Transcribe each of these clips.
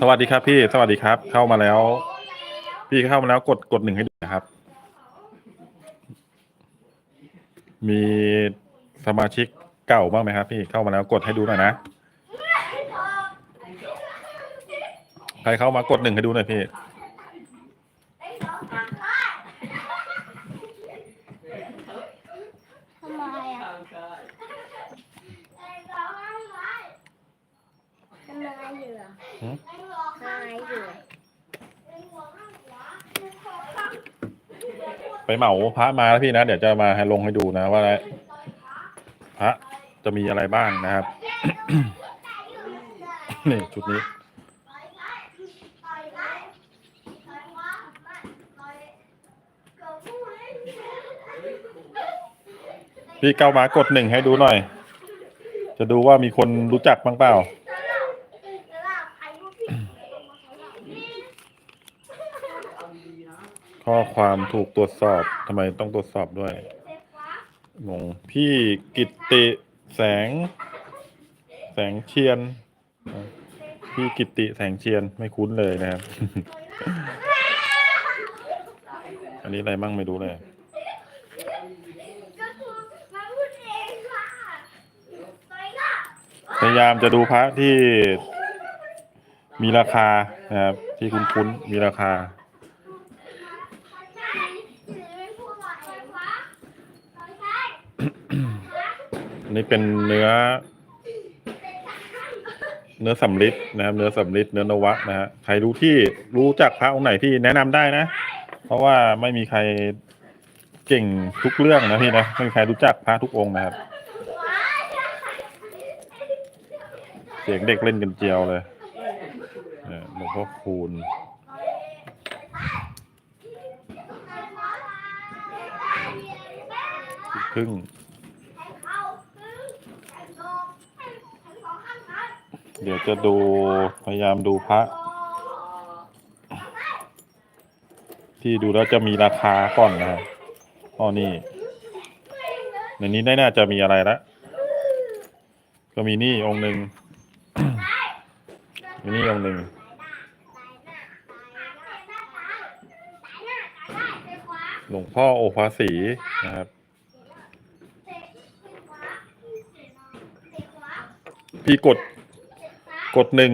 สวัสดีครับพี่ สวัสดีครับ เข้ามาแล้ว พี่เข้ามาแล้วกดกดหนึ่งให้ดูนะครับ มีสมาชิกเก่าบ้างไหมครับ พี่เข้ามาแล้วกดให้ดูหน่อยนะ ใครเข้ามากดหนึ่งให้ดูหน่อยพี่ ทำไมอะทำไมอยู่อะ หืมทำไมอยู่ไปเหมาพระมาแล้วพี่นะ เดี๋ยวจะมาให้ลงให้ดูนะว่าพระจะมีอะไรบ้างนะครับ นี่ชุดนี้พี่เก้ามากดหนึ่งให้ดูหน่อย จะดูว่ามีคนรู้จักบ้างเปล่า ข้อความถูกตรวจสอบทำไมต้องตรวจสอบด้วยงงพี่กิตติแสง แสงเชียน พี่กิตติแสงเชียนไม่คุ้นเลยนะครับ อันนี้อะไรมั่งไม่รู้เลยพยายามจะดูพระที่มีราคานะครับที่คุ้นๆมีราคา อั นี้เป็นเนื้อ เนื้อสำลิดนะครับ เนื้อสำลิดเนื้อนวะนะฮะใครรู้ที่รู้จักพระองค์ไหนพี่แนะนำได้นะ เพราะว่าไม่มีใครเก่งทุกเรื่องนะพี่นะไม่มีใครรู้จักพระทุกองค์นะครับ เสียงเด็กเล่นกันเจียวเลยเนี่ยหลวงพ่อคูณพึ่ง เดี๋ยวจะดูพยายามดูพระ ที่ดูแล้วจะมีราคาก่อนนะครับอ๋อนี่ในนี้ได้น่าจะมีอะไรละก็มีนี่องค์หนึ่งมีนี่องค์หนึ่งหลวงพ่อโอภาสีนะครับพี่กด กดหนึ่ง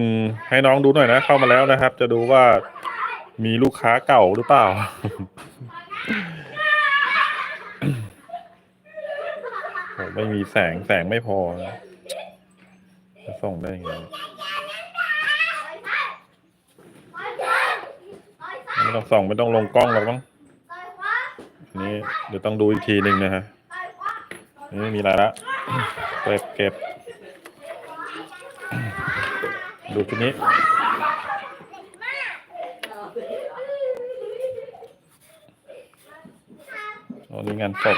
ให้น้องดูหน่อยนะ เข้ามาแล้วนะครับ จะดูว่ามีลูกค้าเก่าหรือเปล่า ไม่มีแสงแสงไม่พอนะจะส่งได้ยังไงไม่ต้องส่องไม่ต้องลงกล้องหรอกมั้งอันนี้เดี๋ยวต้องดูอีกทีหนึ่งนะฮะนี่มีอะไรละเก็บเก็บ ดูชุดนี้โอ้นี่งานศพ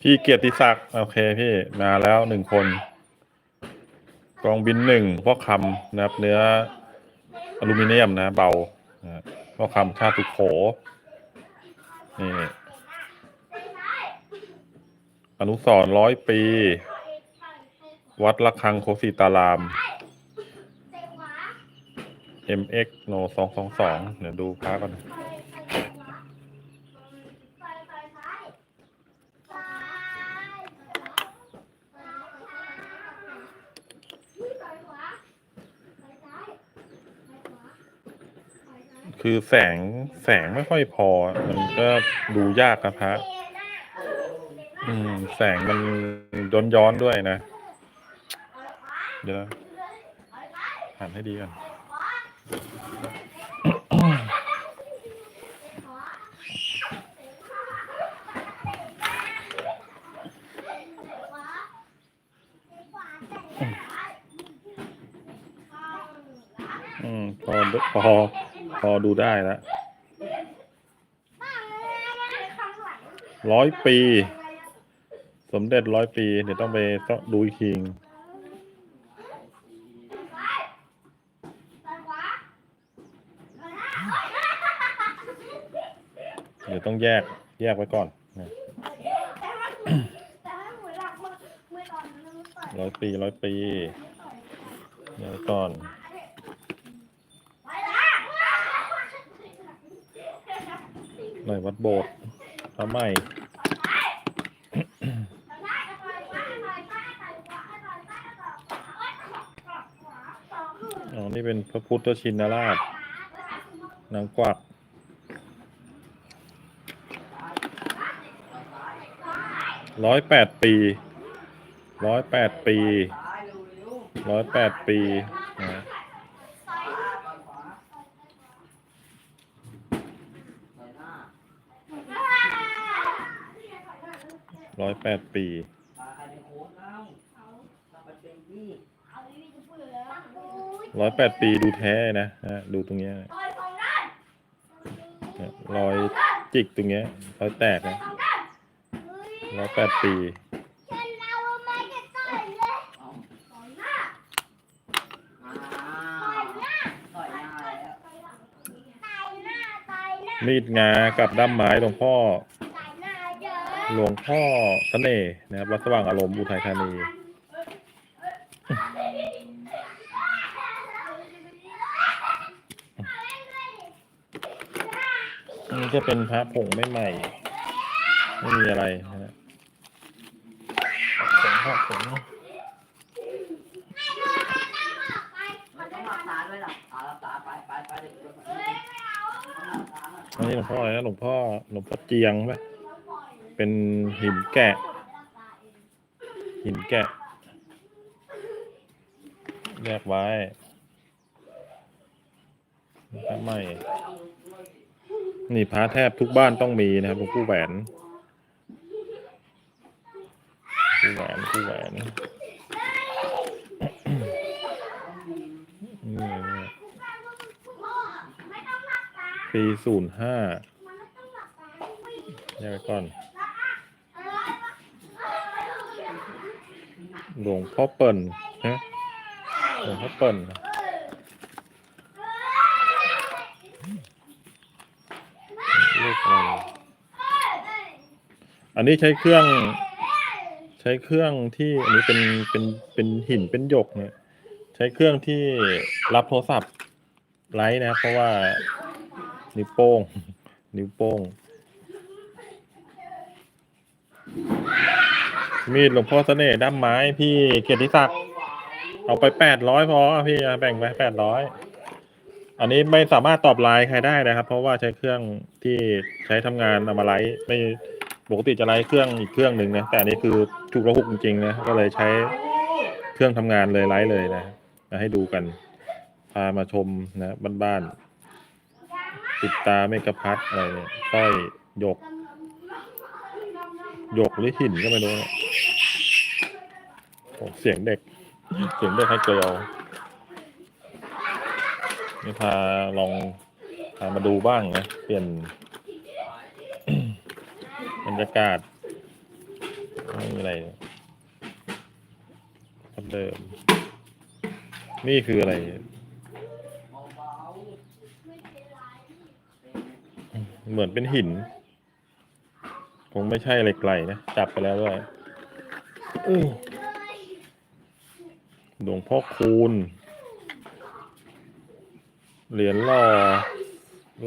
พี่เกียรติศักดิ์โอเคพี่มาแล้วหนึ่งคน กองบินหนึ่งพ่อคำนะครับ เนื้ออลูมิเนียมนะ เบาพ่อคำชาติสุโขนี่ อนุสรร้อยปี วัดระฆังโคสิตาราม MX โนสองสองสองเดี๋ยวดูพระก่อนคือแสงแสงไม่ค่อยพอ มันก็ดูยากนะพระ อืม แสงมันย้อนย้อนๆด้วยนะ เดี๋ยวหันให้ดีก่อนอืมพอพอพอดูได้แล้วร้อยปี สมเด็จร้อยปี เดี๋ยวต้องไปต้องดูอีกทีเดี๋ยวต้องแยกแยกไว้ก่อนร้อยปีร้อยปีเดี๋ยวก่อนหน่อยวัดโบสถ์พระใหม่ อ๋อ นี่เป็นพระพุทธชินราชนางกวักร้อยแปดปีร้อยแปดปีร้อยแปดปีนะร้อยแปดปี ร้อยแปดปีดูแท้นะฮะดูตรงเนี้ยเนี่ยรอยจิกตรงเนี้ยรอยแตกนะร้อยแปดปีมีดงากับด้ามไม้หลวงพ่อ หลวงพ่อเสน่ห์นะครับวัดสว่างอารมณ์อุทัยธานี นี่จะเป็นพระผงไม่ใหม่ ไม่มีอะไรนะฮะผงพระผงต้องหลับตาด้วยหลับตาหลับตาไปไปไปเดี๋ยวอันนี้หลวงพ่ออะไรนะหลวงพ่อหลวงพ่อเจียงไหมเป็นหินแกะ หินแกะแยกไว้พระใหม่ นี่พระแทบทุกบ้านต้องมีนะครับหลวงปู่แหวนปู่แหวนปู่แหวนนี่นี่ปีศูนย์ห้าแยกไว้ก่อน หลวงพ่อเปิ่นฮะหลวงพ่อเปิ่นลู กอะไรอันนี้ใช้เครื่อง ใช้เครื่องที่อันนี้เป็นเป็นเป็นหินเป็นหยกเนี่ย ใช้เครื่องที่รับโทรศัพท์ไลท์นะ เพราะว่านิ้วโป้ง นิ้วโป้ง มีดหลวงพ่อเสน่ห์ด้ามไม้พี่เกียรติศักดิ์เอาไปแปดร้อยพอพี่แบ่งไปแปดร้อย อันนี้ไม่สามารถตอบไลน์ใครได้นะครับ เพราะว่าใช้เครื่องที่ใช้ทำงานเอามาไลฟ์ไม่ปกติจะไลฟ์เครื่องอีกเครื่องหนึ่งนะแต่อันนี้คือถูกระหุกจริงๆนะก็เลยใช้เครื่องทำงานเลยไลฟ์เลยนะมาให้ดูกันพามาชมนะบ้านๆติดตาเมกะพัดอะไรเนี่ยสร้อยหยกหยกหรือหินก็ไม่รู้เนี่ยโอ้เสียงเด็ก เสียงเด็กให้เกลียว นี่พาลองพามาดูบ้างนะ เปลี่ยนบรรยากาศไม่มีอะไรคนเดิม นี่คืออะไร เหมือนเป็นหิน คงไม่ใช่เหล็กไหลนะ จับไปแล้วด้วยอื้อหลวงพ่อคูณ เหรียญล่อ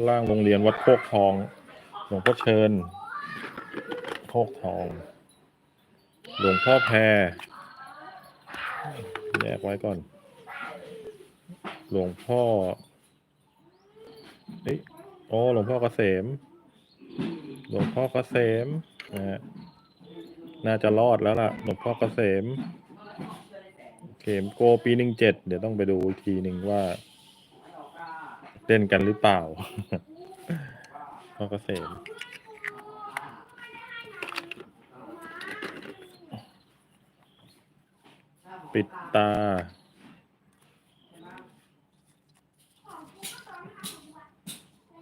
ล่างโรงเรียนวัดโคกทอง หลวงพ่อเชิญ โคกทอง หลวงพ่อแพรแยกไว้ก่อน หลวงพ่อเอ้ยอ๋อหลวงพ่อเกษม หลวงพ่อเกษมนะฮะน่าจะรอดแล้วล่ะ หลวงพ่อเกษมเข็มโกปีหนึ่งเจ็ด เดี๋ยวต้องไปดูอีกทีหนึ่งว่า เล่นกันหรือเปล่าพ่อเกษมปิดตา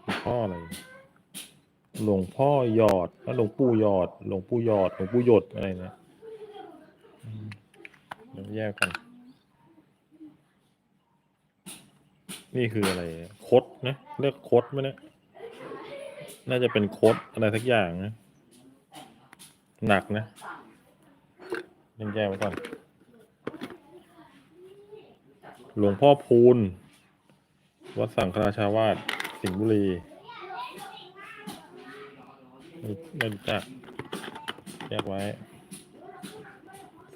หลวงพ่ออะไร หลวงพ่อหยอดแล้วหลวงปู่หยอด หลวงปู่หยอด หลวงปู่หยดอะไรนะอืมเดี๋ยวแยกกัน นี่คืออะไรคดนะเรียกคดไหมเนี่ยน่าจะเป็นคดอะไรสักอย่างนะหนักนะยังแยกไว้ก่อน หลวงพ่อพูน วัดสังฆราชาวาสสิงห์บุรีไม่ไม่รู้จักแยกไว้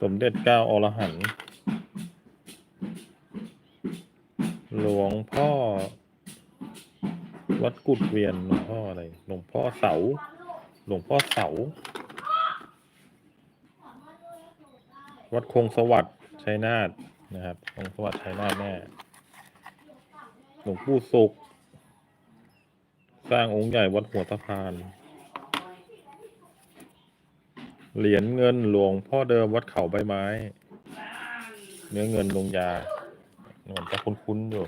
สมเด็จเก้าอรหันต์ หลวงพ่อ วัดกุดเวียนหลวงพ่ออะไร หลวงพ่อเสา หลวงพ่อเสา วัดคงสวัสดิ์ชัยนาทนะครับคงสวัสดิ์ชัยนาทแน่หลวงปู่สุข สร้างองค์ใหญ่วัดหัวสะพาน เหรียญเงินหลวงพ่อเดิมวัดเขาใบไม้ เนื้อเงินลงยา เหมือนจะคุ้นๆอยู่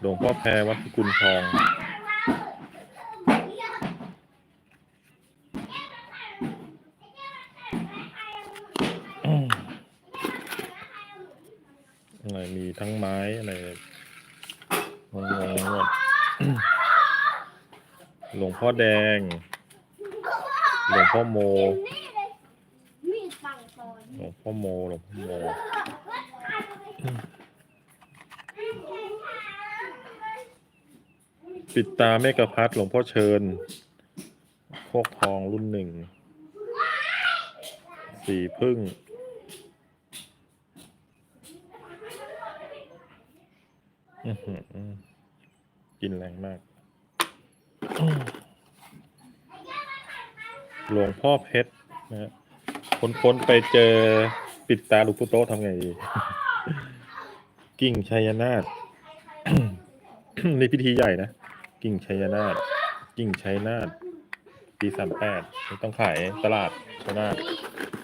หลวงพ่อแพรวัดพิกุลทองอะไรมีทั้งไม้อะไรงงงๆหมดหลวงพ่อแดง หลวงพ่อโม หลวงพ่อโม หลวงพ่อโม ปิดตาเมกะพัดหลวงพ่อเชิญ โคกทองรุ่นหนึ่ง สีพึ่งอือหือกินแรงมาก หลวงพ่อเพชรนะฮะค้นๆไปเจอปิดตาหลูกปุโตะทำไงดี กิ่งชัยนาทในพิธีใหญ่นะ กิ่งชัยนาทกิ่งชัยนาทปีสามแปดต้องขายตลาดชัยนาท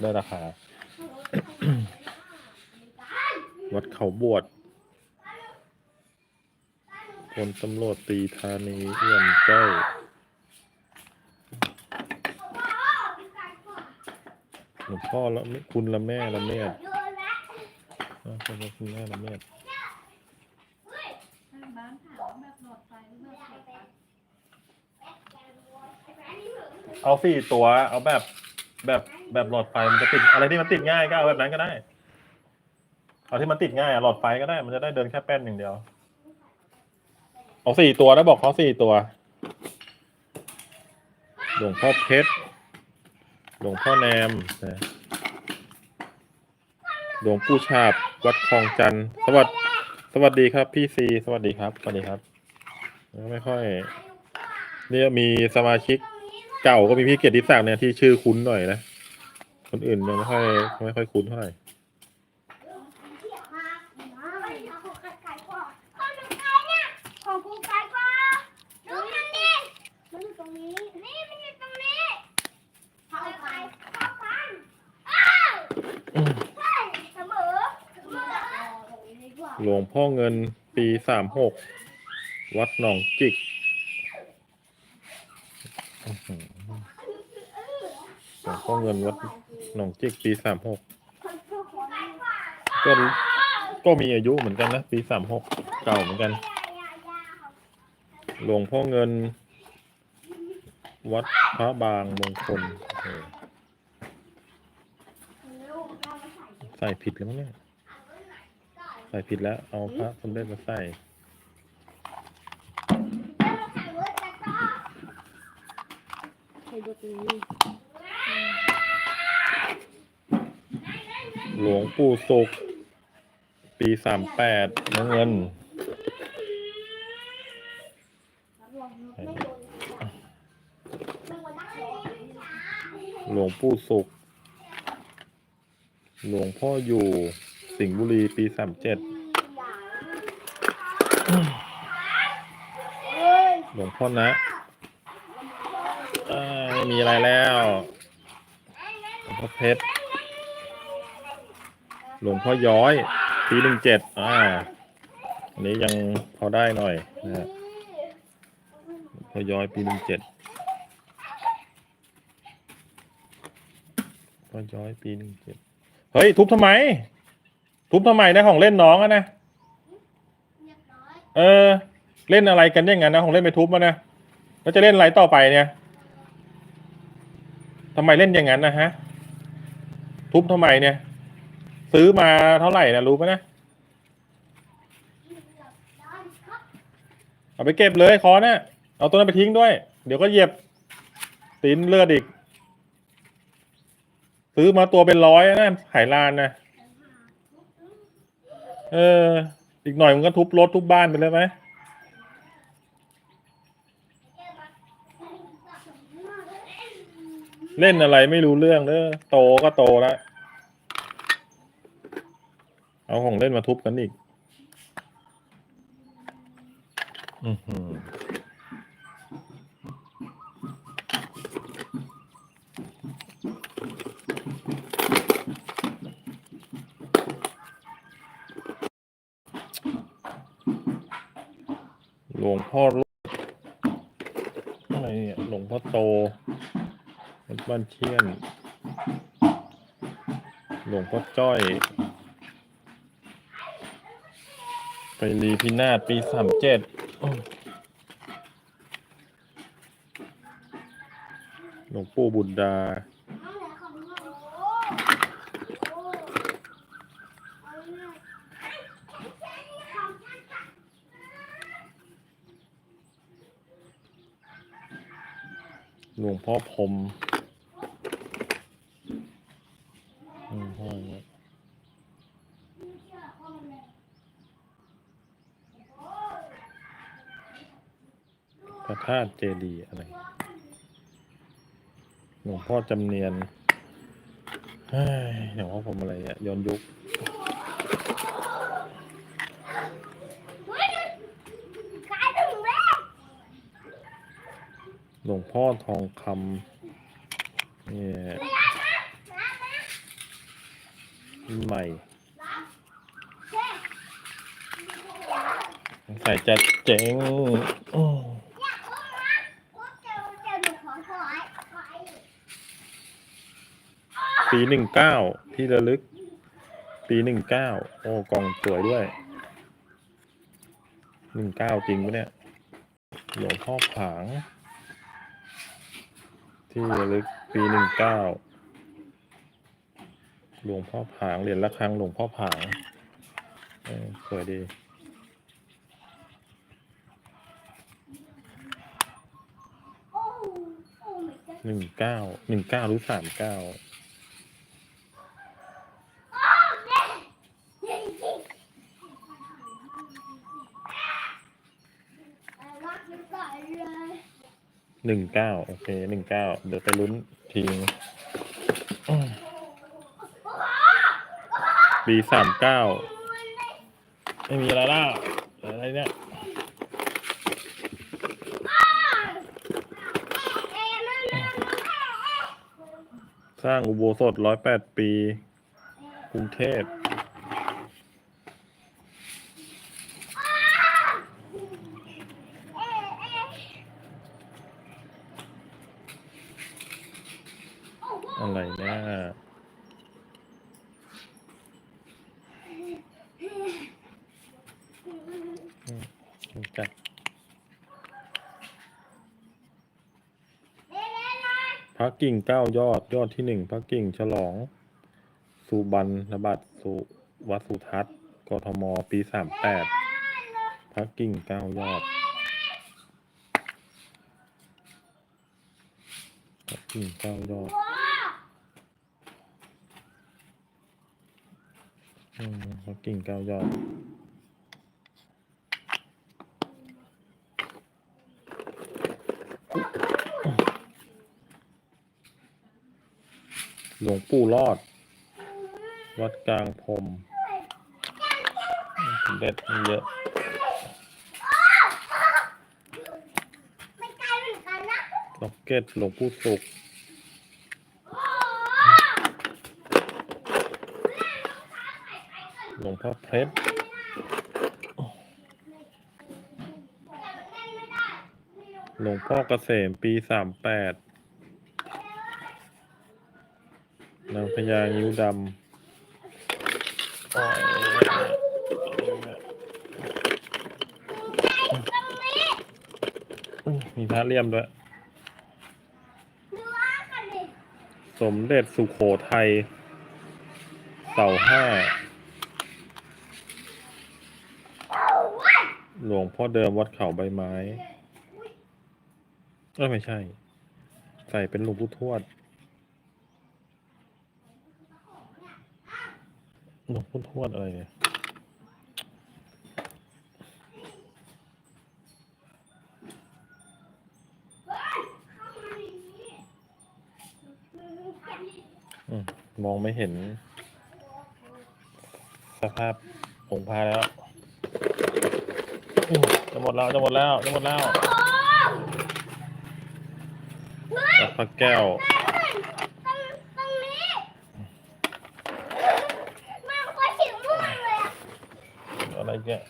ได้ราคา วัดเขาบวชพลตำรวจตีธานีเอี่ยมแก้วหลวงพ่อละคุณละแม่ละเมียด อ่าขอบคุณแม่ละเมียดบ้านถามว่าแบบหลอดไฟหรือแบบหลอดไฟเอาสี่ตัว เอาแบบ แบบแบบหลอดไฟมันจะติดอะไรที่มันติดง่ายก็เอาแบบนั้นก็ได้ เอาที่มันติดง่ายอะหลอดไฟก็ได้ มันจะได้เดินแค่แป้นอย่างเดียว เอาสี่ตัวแล้วบอกเขาสี่ตัว หลวงพ่อเพชร หลวงพ่อแนมนะ หลวงปู่ชาบ วัดคลองจันทร์สวัสดสวัสดีครับ พี่ซี สวัสดีครับ สวัสดีครับ ไม่ค่อย เนี่ยมีสมาชิกเก่าก็มีพี่เกียรติศักดิ์เนี่ยที่ชื่อคุ้นหน่อยนะ คนอื่นยังไม่ค่อยไม่ค่อยคุ้นเท่าไหร่ ของกูไกลกว่าดูมันดิมันอยู่ตรงนี้ นี่มันอยู่ตรงนี้เข้าไปเข้าไปอ้าวใช่เสมอเสมอตรงนี้ดีกว่า หลวงพ่อเงินปีสามหกวัดหนองจิกข้อหือหลวงพ่อเงินวัดหนองจิกปีสามหกก็ก็มีอายุเหมือนกันนะ ปีสามหกเก่าเหมือนกัน หลวงพ่อเงิน วัดพระบางมงคลใส่ผิดแล้วมั้งเนี่ย ส่ผิดแล้ว เอาพระสมเด็จมาใส่ใครดูตรงนี้หลวงปู่ศุกร์ปีสามแปดน้ำเงิน หลวงปู่ศุกร์หลวงพ่ออยู่ สิงห์บุรีปีสามเจ็ดหลวงพ่อนะไม่มีอะไรแล้วหลวงพ่อเพชรหลวงพ่อย้อยปีหนึ่งเจ็ดอ่าอันนี้ยังพอได้หน่อยนะฮะหลวงพ่อย้อยปีหนึ่งเจ็ดพ่อย้อยปีหนึ่งเจ็ดเฮ้ย ทุบทำไม ทุบทำไมนะของเล่นน้องอะนะเออ เล่นอะไรกันอย่างนั้นนะของเล่นไปทุบมานะแล้วจะเล่นอะไรต่อไปเนี่ยทำไมเล่นอย่างนั้นนะฮะ ทุบทำไมเนี่ย ซื้อมาเท่าไหร่นะรู้ไหมนะเอาไปเก็บเลยคอเนี่ยเอาตัวนั้นไปทิ้งด้วย เดี๋ยวก็เหยียบตีนเลือดอีก ซื้อมาตัวเป็นร้อยนะไหลานนะ เออ อีกหน่อยมันก็ทุบรถทุบบ้านไปเลยไหมเล่นอะไรไม่รู้เรื่องเด้อโตก็โตแล้วเอาของเล่นมาทุบกันอีก อือหือ พ่อรอดอะไรเนี่ยหลวงพ่อโตวัดบ้านเชียน หลวงพ่อจ้อย ไปรีพินาศปีสามเจ็ดหลวงปู่บุตรดา หลวงพ่อพรมหลวงพ่อเนี่ยพระธาตุเจดีย์อะไร หลวงพ่อจำเนียนเฮ้ยหลวงพ่อผมอะไรอะย้อนยุค หลวง พ่อทองคำเนี่ยรุ่นใหม่สงสัยจะเจ๋งอ้ปีหนึ่งเก้าที่ระลึก ปีหนึ่งเก้าโอ้กล่องสวยด้วยหนึ่งเก้าจริงปะเนี่ยหลวงพ่อผาง ที่ระลึกปีหนึ่งเก้าหลวงพ่อผางเหรียญละครังหลวงพ่อผางสวยดีหนึ่งเก้าหนึ่งเก้าหรือสามเก้า หนึ่งเก้าโอเคหนึ่งเก้าเดี๋ยวไปลุ้นทีนึงอื้อปีสามเก้าไม่มีอะไรล่ะอะไรเนี่ยสร้างอุโบสถร้อยแปดปี กรุงเทพอะไรเนี่ย อืมจัดพระกิ่งเก้ายอดยอดที่หนึ่งพระกิ่งฉลอง สุบรรณบัตรสุวัสุทัศน์กทมปีสามแปดพระกิ่งเก้ายอดพระกิ่งเก้ายอดอืมพระกิ่งเก้ายอด หลวงปู่รอด วัดกลางพรมเด็ดมีเยอะไม่ไกลเหมือนกันนะล็อกเก็ตหลวงปู่สุขหลวงพ่อเพชรหลวงพ่อเกษมปีสามแปด นาง พญางิ้วดำมีพระเลี่ยมด้วย สมเด็จสุโขทัยเสาห้า หลวงพ่อเดิมวัดเขาใบไม้เออไม่ใช่ ใส่เป็นหลวงปู่ทวด หลวงปู่ทวดอะไรเนี่ยอืมมองไม่เห็น สภาพองค์พระแล้วอืมจะหมดแล้ว จะหมดแล้ว จะหมดแล้ววัดพระแก้ว ตรงตรงนี้มันก็สีม่วงเลยอะ อะไรเนี่ยอืมอืมอืมอืมอืมอืม ไม่เอาละ นี่เนี่ย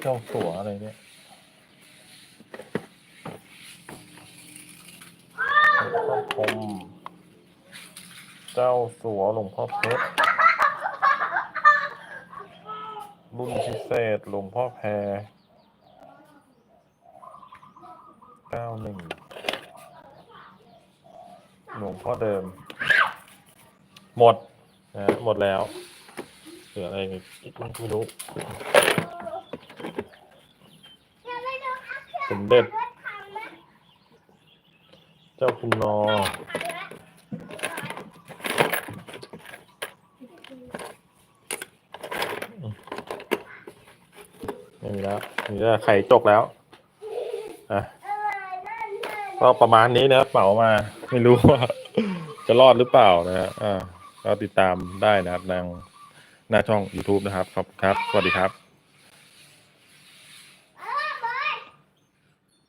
เจ้าสัวอะไรเนี่ยหลวงพ่อพรหมเจ้าสัวหลวงพ่อเพชร รุ่นพิเศษ หลวงพ่อแพรเก้าหนึ่งหลวงพ่อเดิม หมดนะหมดแล้ว เหลืออะไรอีกไม่รู้อย่าไปดูสมเด็จ เจ้าคุณนอ ไม่ นี่ไข่จกแล้วอะก็ประมาณนี้นะครับเหมามา ไม่รู้ว่าจะรอดหรือเปล่านะฮะอ่าก็ติดตามได้นะครับทางหน้าช่อง YouTube นะครับ ขอบคุณครับ สวัสดีครับ